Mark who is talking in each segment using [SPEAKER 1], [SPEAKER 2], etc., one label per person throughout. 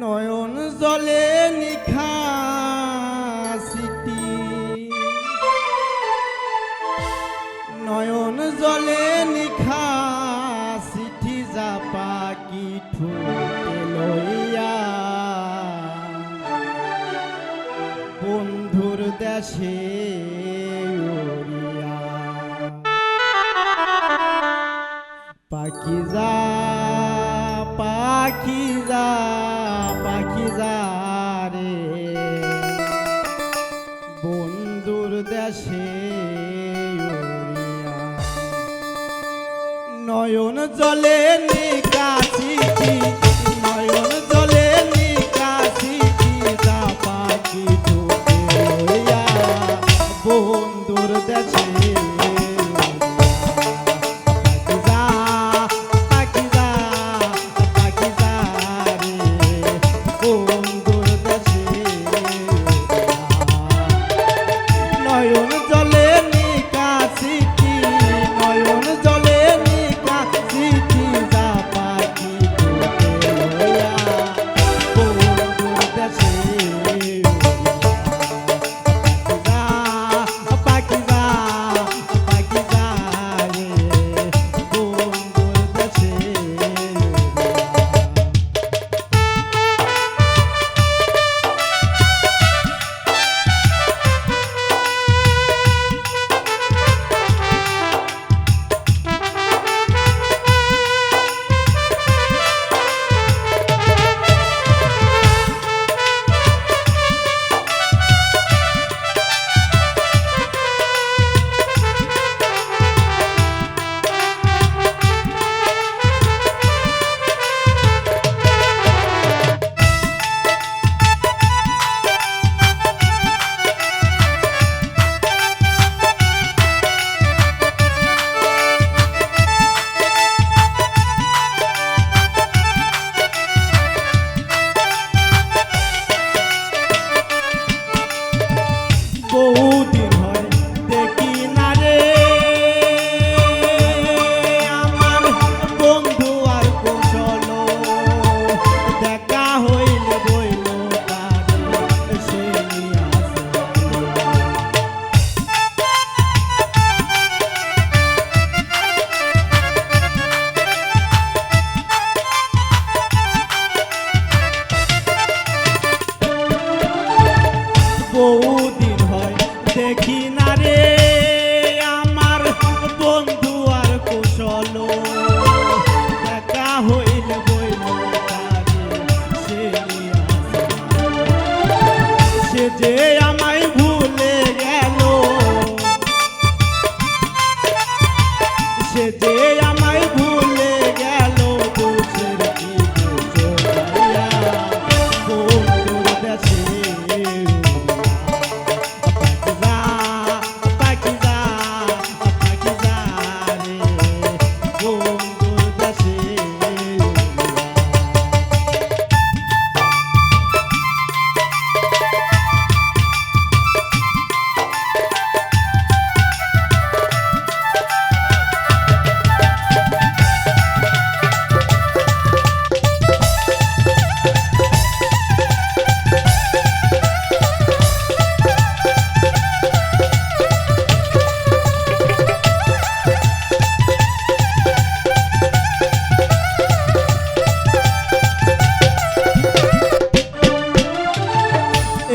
[SPEAKER 1] নয়ন জলে নিখাসিটি নয়ন জলে নিখাসিটি জাপা কি ঠুকে লইয়া। বন্ধুর দেশে পাখি যা, পাখি আকাশে নয়ন জলে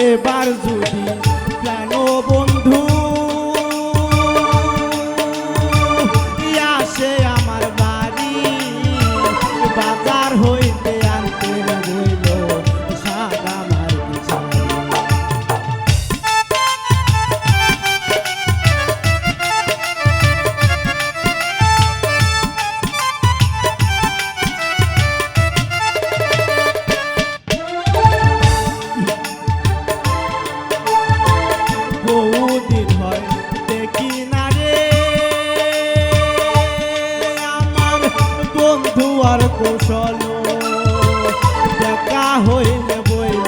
[SPEAKER 1] এবার যদি আর কৌশল। দেখা হইলে বইল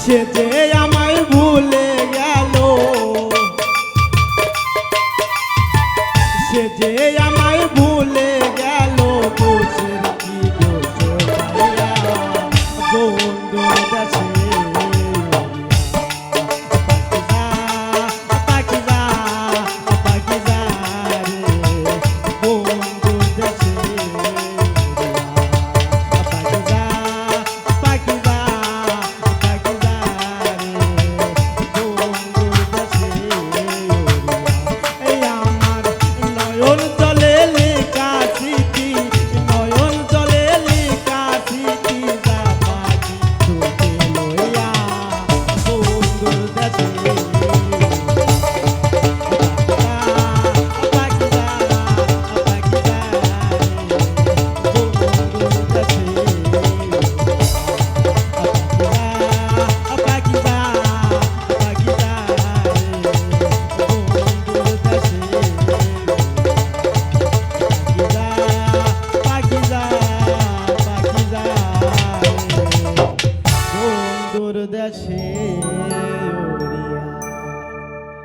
[SPEAKER 1] সে যে আমায় ভুলে গেল। সে যে আমায় ভুলে গেল বসে